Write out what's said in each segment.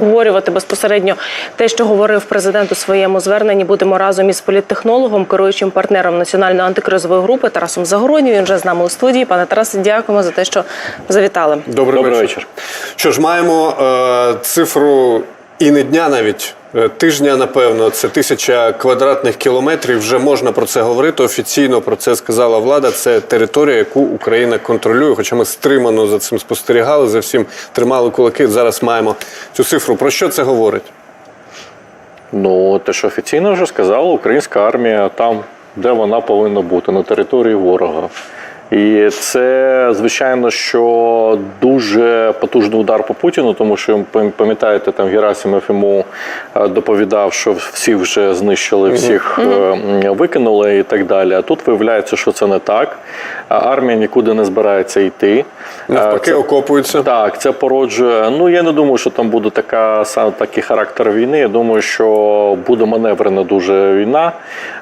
обговорювати безпосередньо те, що говорив президент у своєму зверненні. Будемо разом із політтехнологом, керуючим партнером національної антикризової групи Тарасом Загороднім. Він вже з нами у студії. Пане Тарасе, дякуємо за те, що завітали. Добрий, Добрий вечір. вечір. Що ж, маємо е, цифру і не дня навіть. е, Тижня, напевно, це тисяча квадратних кілометрів. Вже можна про це говорити. Офіційно про це сказала влада. Це територія, яку Україна контролює. Хоча ми стримано за цим спостерігали, за всім тримали кулаки. Зараз маємо цю цифру. Про що це говорить? Ну, те, що офіційно вже сказала, українська армія там, де вона повинна бути, на території ворога. І це, звичайно, що дуже потужний удар по Путіну, тому що пам- пам'ятаєте, там Герасимов йому е, доповідав, що всіх вже знищили, всіх е, викинули і так далі. А тут виявляється, що це не так. Армія нікуди не збирається йти. Е, Навпаки, це- окопуються. так, це породжує. Ну я не думаю, що там буде така сам такий характер війни. Я думаю, що буде маневрена дуже війна.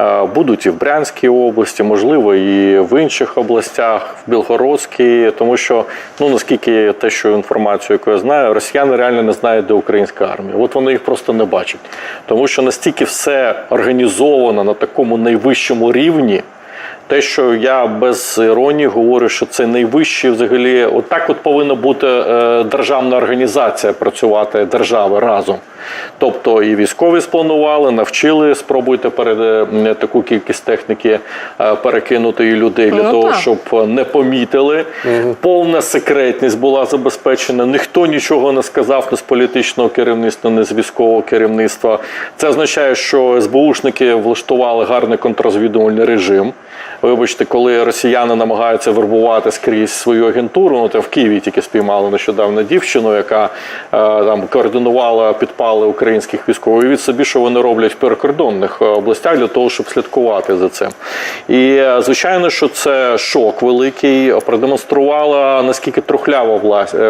Е, Будуть і в Брянській області, можливо, і в інших областях, в Білгородській, тому що ну наскільки те, що інформацію, яку я знаю, росіяни реально не знають, де українська армія. От вони їх просто не бачать, тому що настільки все організовано на такому найвищому рівні. Те, що я без іронії говорю, що це найвищий взагалі, отак от повинна бути е, державна організація працювати держави разом. Тобто і військові спланували, навчили, спробуйте перед е, таку кількість техніки е, перекинути і людей для Ну, того, так. щоб не помітили. Повна секретність була забезпечена. Ніхто нічого не сказав ні з політичного керівництва, ні з військового керівництва. Це означає, що СБУшники влаштували гарний контррозвідувальний режим. Вибачте, коли росіяни намагаються вербувати скрізь свою агентуру, ну, то в Києві тільки спіймали нещодавно дівчину, яка е, там координувала підпали українських військових. Від собі, що вони роблять в перекордонних е, областях для того, щоб слідкувати за цим. І е, звичайно, що це шок великий. Продемонструвала наскільки трухлява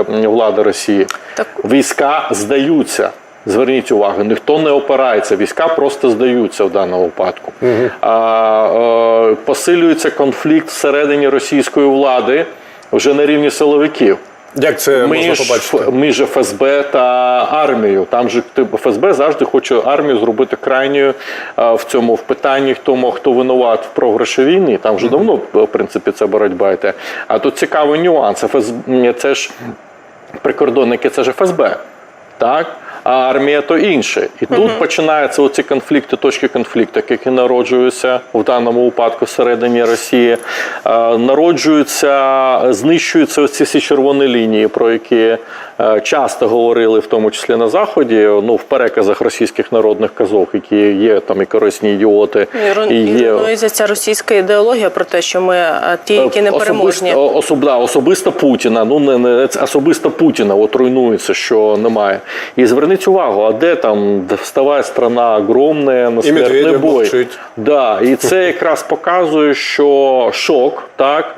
влада Росії. Так. Війська здаються. Зверніть увагу, ніхто не опирається, війська просто здаються в даному випадку. А, е, посилюється конфлікт всередині російської влади вже на рівні силовиків. Як це можна Між, побачити? Між ФСБ та армією. Там же ФСБ завжди хоче армію зробити крайньою е, в цьому в питанні, хто мог хто винуват в програші війни. Там вже давно, в принципі, це боротьба йде. А тут цікавий нюанс. ФСБ, це ж прикордонники, це ж ФСБ. Так? А армія то інше. І тут починаються оці конфлікти, точки конфлікту, які народжуються в даному випадку всередині Росії. Е, Народжуються, знищуються оці всі червоні лінії, про які е, часто говорили, в тому числі на Заході, ну в переказах російських народних казок, які є там і корисні ідіоти, і є Іронізується ця російська ідеологія про те, що ми е, ті, які не переможні. Особисто, особ, особисто Путіна. Ну не, не особисто Путіна. От руйнується, що немає. І зверніть увагу, а де там вставає страна огромна, на смертний Медведєв бой. мовчить. Да, і це якраз показує, що шок, так.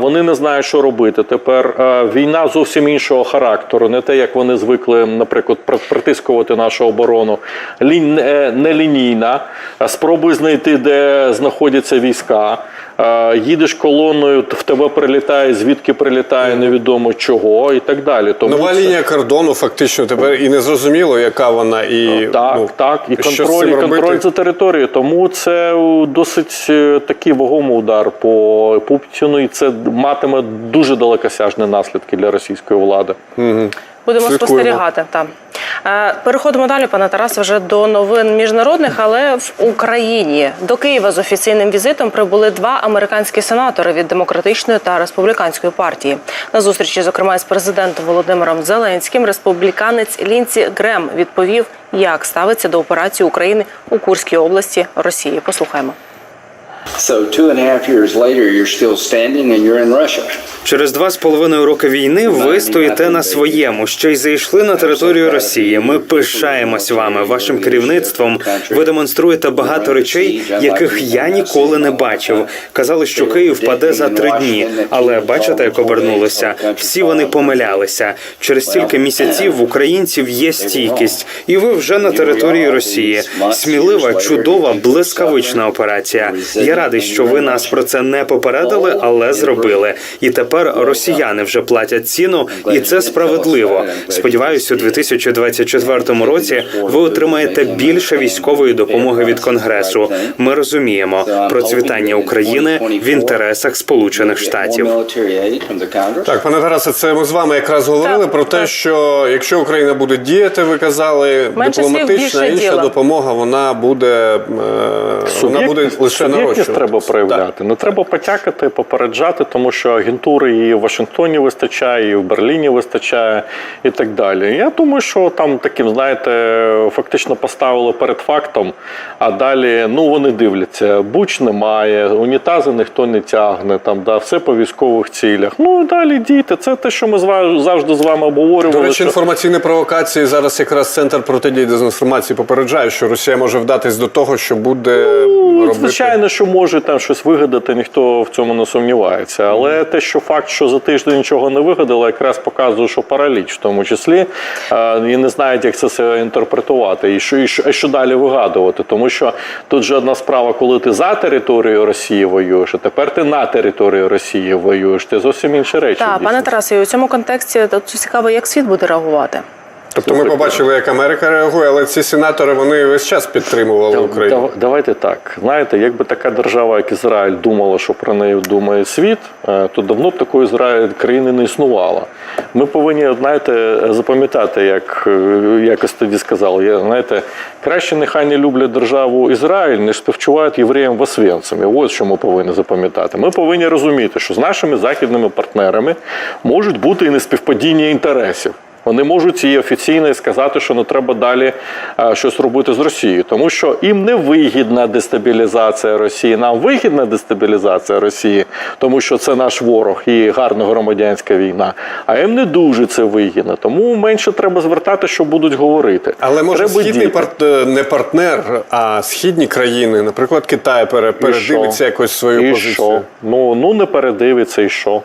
Вони не знають, що робити. Тепер війна зовсім іншого характеру, не те, як вони звикли, наприклад, притискувати нашу оборону. Лінь, е, нелінійна. Спробуй знайти, де знаходяться війська. А, Їдеш колоною, в тебе прилітає, звідки прилітає, невідомо чого і так далі. Тому Нова це- лінія кордону фактично тепер і не зрозуміло, яка вона, і Так, ну, так, і контроль, і контроль робити? за територією. Тому це е, досить е, такий вагомий удар по Путіну, і це матиме дуже далекосяжні наслідки для російської влади. Будемо Слідкуємо. спостерігати. Та. Е, Переходимо далі, пане Тарасе, вже до новин міжнародних, але в Україні до Києва з офіційним візитом прибули два американські сенатори від демократичної та республіканської партії. На зустрічі, зокрема, з президентом Володимиром Зеленським, республіканець Лінці Грем відповів, як ставиться до операції України у Курській області Росії. Послухаємо. So two and a half years later, you're still standing and you're in Russia. Через два з половиною роки війни ви стоїте на своєму, що й зайшли на територію Росії. Ми пишаємось вами, вашим керівництвом. Ви демонструєте багато речей, яких я ніколи не бачив. Казали, що Київ паде за три дні, але бачите, як обернулося. Всі вони помилялися. Через стільки місяців в українців є стійкість, і ви вже на території Росії. Смілива, чудова, блискавична операція. Я радий, що ви нас про це не попередили, але зробили. І тепер росіяни вже платять ціну, і це справедливо. Сподіваюсь, у 2024 році ви отримаєте більше військової допомоги від конгресу. Ми розуміємо процвітання України в інтересах Сполучених Штатів. Так, пане Тарасе, це ми з вами якраз говорили Так, про те, так. що якщо Україна буде діяти, ви казали, Менше дипломатична інша діла. допомога, вона буде, е, вона буде лише суб'єктність нарощувати. треба проявляти. Не треба потякати, попереджати, тому що агентури і в Вашингтоні вистачає, і в Берліні вистачає, і так далі. Я думаю, що там таким, знаєте, фактично поставили перед фактом, а далі ну вони дивляться, буч немає, унітази ніхто не тягне, там да, все по військових цілях. Ну і далі дійте. Це те, що ми завжди з вами обговорювали. До речі, що- інформаційні провокації зараз якраз центр протидії дезінформації попереджає, що Росія може вдатись до того, що буде Ну, робити. Звичайно, що може там щось вигадати, ніхто в цьому не сумнівається. Але те, що факт, що за тиждень нічого не вигадали, якраз показує, що параліч в тому числі і не знають, як це все інтерпретувати, і що, і що, і що далі вигадувати. Тому що тут же одна справа, коли ти за територією Росії воюєш, а тепер ти на території Росії воюєш. Це зовсім інші речі. Так, дійсно. пане Тарасе, і у цьому контексті тут цікаво, як світ буде реагувати. Тобто ми побачили, як Америка реагує, але ці сенатори вони весь час підтримували Україну. Давайте так. Знаєте, якби така держава, як Ізраїль, думала, що про неї думає світ, е, то давно б такої Ізраїль країни не існувало. Ми повинні, знаєте, запам'ятати, як е, якось тоді сказали. Я знаєте, краще нехай не люблять державу Ізраїль, ніж співчувають євреям в Ось що ми повинні запам'ятати. Ми повинні розуміти, що з нашими західними партнерами можуть бути і неспівпадіння інтересів. Вони можуть і офіційно сказати, що не треба далі е, щось робити з Росією, тому що їм не вигідна дестабілізація Росії. Нам вигідна дестабілізація Росії, тому що це наш ворог і гарна громадянська війна. А їм не дуже це вигідно. Тому менше треба звертати, що будуть говорити. Але може треба східний парт... е, не партнер, а східні країни, наприклад, Китай передивиться якось свою і позицію. Що? Ну, ну не передивиться і що.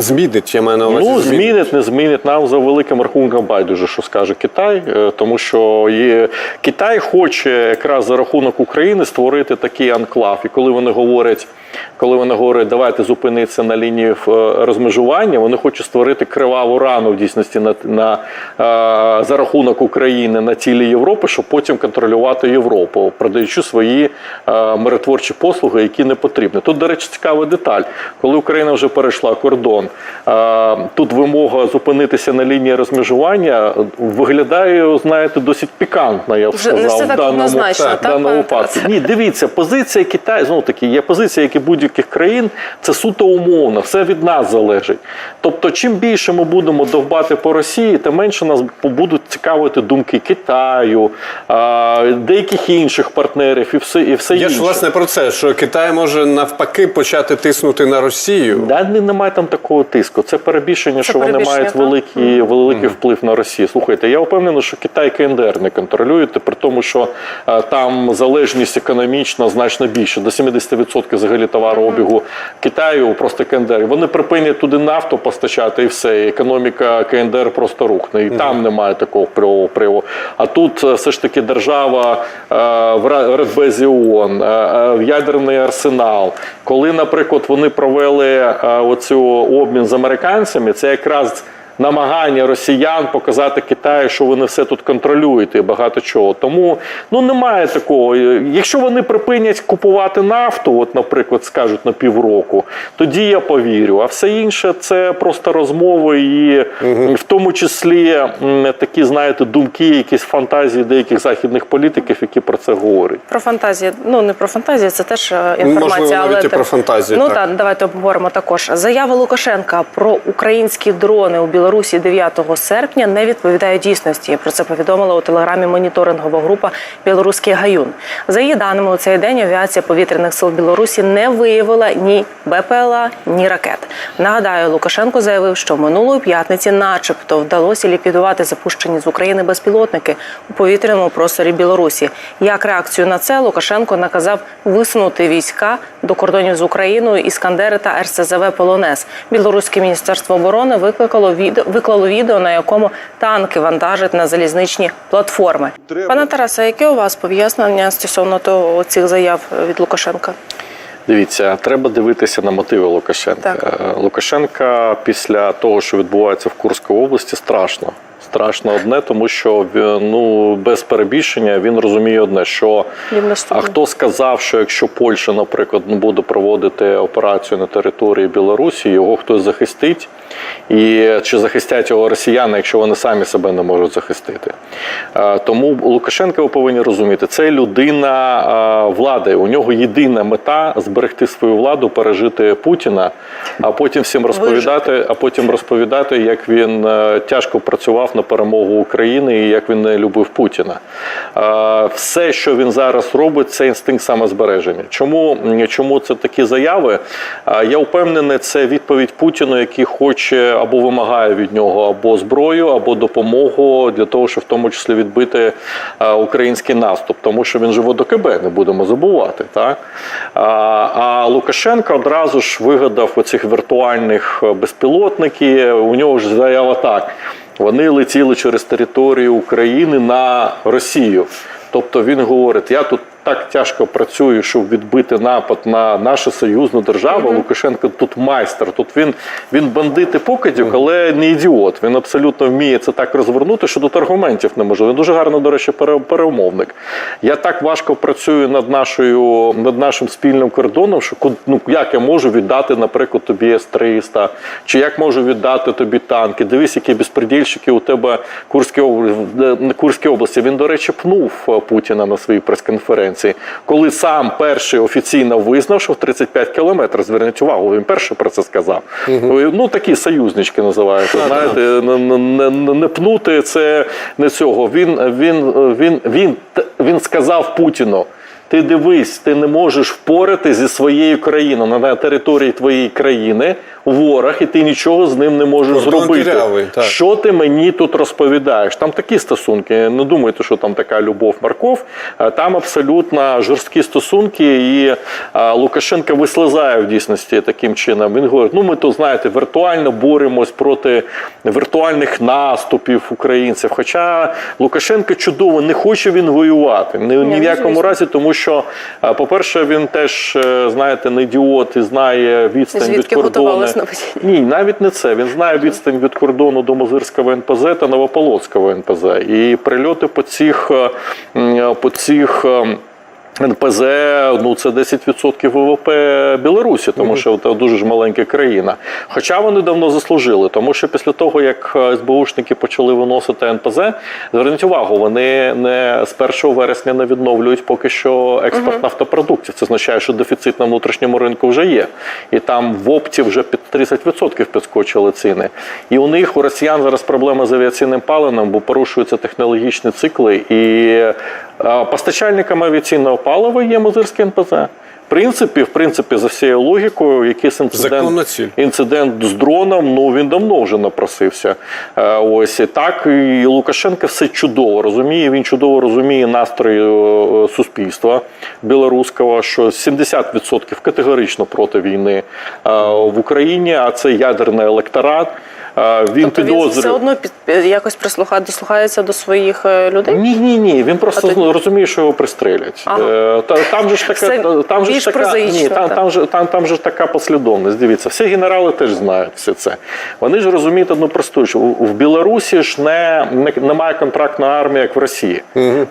Змінить, я маю на увазі. Ну, змінить. змінить, не змінить. Нам за великим рахунком байдуже, що скаже Китай, е, тому що є... Китай хоче якраз за рахунок України створити такий анклав. І коли вони говорять, коли вони говорять, давайте зупинитися на лінії е, розмежування, вони хочуть створити криваву рану в дійсності на, на е, за рахунок України на цілі Європи, щоб потім контролювати Європу, продаючи свої миротворчі послуги, які не потрібні. Тут, до речі, цікава деталь. Коли Україна вже перейшла кордон, тут вимога зупинитися на лінії розмежування виглядає, знаєте, досить пікантно, я б Вже не сказав, все в даному, однозначно, так, даному випадку. Ні, дивіться, позиція Китаю, знову таки, є позиція, як і будь-яких країн, це суто умовно, все від нас залежить. Тобто, чим більше ми будемо довбати по Росії, тим менше нас будуть цікавити думки Китаю, деяких інших партнерів і все, і все Я інше. ж власне про це, що Китай може навпаки почати тиснути на Росію. Да, немає там такого тиску. Це перебільшення, що вони мають великий, великий вплив на Росію. Слухайте, я впевнений, що Китай КНДР не контролюють, при тому, що е, там залежність економічна значно більше, до 70% взагалі товарообігу Китаю, просто КНДР. Вони припинять туди нафту постачати і все. І економіка КНДР просто рухне. І там немає такого приводу. А тут е, все ж таки держава е, в Ра- Радбезі ООН, е, е, ядерний арсенал. Коли, наприклад, вони провели е, оцю обмін з американцями, це якраз. Намагання росіян показати Китаю, що вони все тут контролюють і багато чого. Тому ну немає такого. Якщо вони припинять купувати нафту, от, наприклад, скажуть на півроку, тоді я повірю. А все інше це просто розмови, і в тому числі такі, знаєте, думки, якісь фантазії деяких західних політиків, які про це говорять. Про фантазії, ну не про фантазії, це теж е, інформація. Можливо, навіть але і про фантазії, Ну так. так, давайте обговоримо також. Заява Лукашенка про українські дрони у Білорусі 9 серпня не відповідає дійсності. Про це повідомила у телеграмі моніторингова група Білоруський гаюн. За її даними, у цей день авіація повітряних сил Білорусі не виявила ні БПЛА, ні ракет. Нагадаю, Лукашенко заявив, що минулої п'ятниці, начебто, вдалося ліквідувати запущені з України безпілотники у повітряному просторі Білорусі. Як реакцію на це Лукашенко наказав висунути війська до кордонів з Україною Іскандери та РСЗВ Полонез. Білоруське міністерство оборони викликало відео, виклало відео, на якому танки вантажать на залізничні платформи. Пане Тарасе, яке у вас пояснення стосовно того цих заяв від Лукашенка? Дивіться, треба дивитися на мотиви Лукашенка. Так. Лукашенка після того, що відбувається в Курській області, страшно. Страшно одне, тому що ну без перебільшення він розуміє одне, що а хто сказав, що якщо Польща, наприклад, не буде проводити операцію на території Білорусі, його хтось захистить, і чи захистять його росіяни, якщо вони самі себе не можуть захистити. Е, Тому Лукашенка ви повинні розуміти, це людина е, влади. У нього єдина мета зберегти свою владу, пережити Путіна, а потім всім розповідати, а потім розповідати, як він е, тяжко працював на перемогу України і як він не любив Путіна. Все, що він зараз робить, це інстинкт самозбереження. Чому, чому це такі заяви? Я впевнений, це відповідь Путіну, який хоче або вимагає від нього або зброю, або допомогу для того, щоб в тому числі відбити український наступ, тому що він же в ОДКБ, не будемо забувати. Так? А, а Лукашенко одразу ж вигадав оцих віртуальних е, безпілотників. У нього ж заява так. Вони летіли через територію України на Росію. Тобто він говорить: я тут так тяжко працюю, щоб відбити напад на нашу союзну державу. Лукашенко тут майстер. Тут він, він бандит і покидьок, але не ідіот. Він абсолютно вміє це так розвернути, що тут аргументів не може. Він дуже гарно, до речі, пере- перемовник. Я так важко працюю над нашою над нашим спільним кордоном, що ну як я можу віддати, наприклад, тобі С-300, чи як можу віддати тобі танки. Дивись, які безпредільщики у тебе Курській області. Курській області. Він, до речі, пнув Путіна на своїй прес-конференції, коли сам перший офіційно визнав, що в 35 кілометрів, зверніть увагу, він перший про це сказав. Ну такі союзнички називаються. Знаєте, не, не, не, не пнути це не цього. Він, він, він, він, він сказав Путіну. Ти дивись, ти не можеш впорати зі своєю країною на території твоєї країни ворог, і ти нічого з ним не можеш Кордон зробити. дірявий, так. Що ти мені тут розповідаєш? Там такі стосунки. Не думайте, що там така любов морков. Е, Там абсолютно жорсткі стосунки, і е, Лукашенко вислизає в дійсності таким чином. Він говорить: ну ми тут знаєте, віртуально боремось проти віртуальних наступів українців. Хоча Лукашенко чудово не хоче він воювати. Ні, ні в якому разі, тому що, е, по-перше, він теж е, знаєте, не ідіот і знає відстань Звідки від кордону. Ні, навіть не це. Він знає відстань від кордону до Мозирського НПЗ та Новополоцького НПЗ. І прильоти по цих, е, по цих НПЗ ну це 10% ВВП Білорусі, тому що це дуже ж маленька країна. Хоча вони давно заслужили, тому що після того, як е, СБУшники почали виносити НПЗ, зверніть увагу, вони не з 1 вересня не відновлюють поки що експорт нафтопродуктів. Це означає, що дефіцит на внутрішньому ринку вже є. І там в опті вже під 30% підскочили ціни. І у них у росіян зараз проблема з авіаційним паливом, бо порушуються технологічні цикли. І постачальниками авіаційного палива є Мозирське НПЗ. В принципі, в принципі, за всією логікою, якийсь інцидент, інцидент з дроном, ну він давно вже напросився. Е, Ось і так і Лукашенко все чудово розуміє. Він чудово розуміє настрої е, суспільства білоруського, що 70% категорично проти війни е, в Україні, а це ядерний електорат. Він Тобто він все одно під, якось прислухає, дослухається до своїх е, людей? Ні, ні, ні. Він просто А тоді- розуміє, що його пристрелять. Ага. Е, Та, там же ж така, там же ж така, прозаїчно, ні, там, так. там, же, там, там же ж така послідовність. Дивіться, всі генерали теж знають все це. Вони ж розуміють одну просту, що в Білорусі ж не, не немає контрактної армії, як в Росії.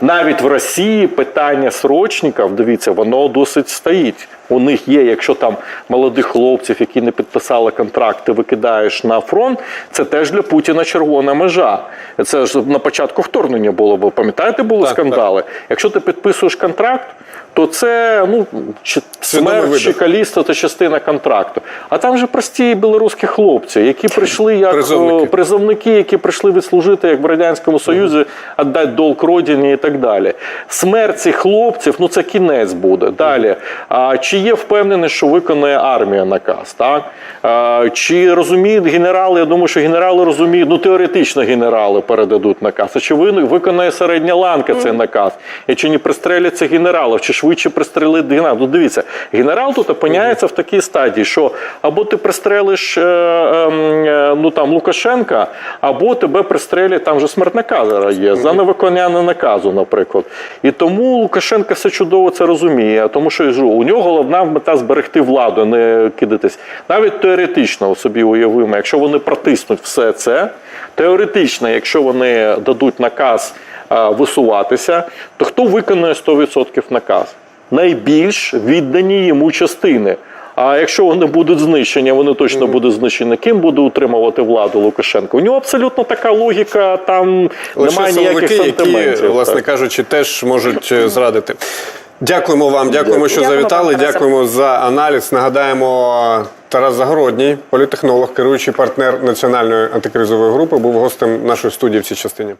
Навіть в Росії питання срочників, дивіться, воно досить стоїть. У них є, якщо там молодих хлопців, які не підписали контракт, ти викидаєш на фронт, це теж для Путіна червона межа. Це ж на початку вторгнення було, бо пам'ятаєте, були Так, скандали. Якщо ти підписуєш контракт, то це ну чи смерть, чи видих. калісто, це частина контракту. А там же прості білоруські хлопці, які прийшли як Призовники. е, призовники, які прийшли відслужити як в радянському союзі, віддати долг родині і так далі. Смерть цих хлопців, ну це кінець буде. Далі. А чи є впевнений, що виконує армія наказ? Так? А, чи розуміють генерали? Я думаю, що генерали розуміють, ну теоретично генерали передадуть наказ. А чи ви- виконає середня ланка цей наказ? І чи не пристреляться генералів, чи швидше пристрелить генерал? Ну дивіться, генерал тут опиняється в такій стадії, що або ти пристрелиш е, ем, е, ну там Лукашенка, або тебе пристрелять, там же смерть наказу є за невиконання наказу, наприклад. І тому Лукашенко все чудово це розуміє, тому що у нього головна мета зберегти владу, не кидатись. Навіть теоретично собі уявимо, якщо вони протиснуть все це, теоретично, якщо вони дадуть наказ е, висуватися, то хто виконує 100% наказ? Найбільш віддані йому частини. А якщо вони будуть знищені, вони точно будуть знищені. Ким буде утримувати владу Лукашенко? У нього абсолютно така логіка, там Лише немає ніяких силовики, які, сантиментів. власне так. кажучи, теж можуть е, зрадити. Дякуємо вам, дякуємо, що Дякуємо завітали. вам, Дякуємо за аналіз. Нагадаємо, Тарас Загородній, політехнолог, керуючий партнер національної антикризової групи, був гостем нашої студії в цій частині.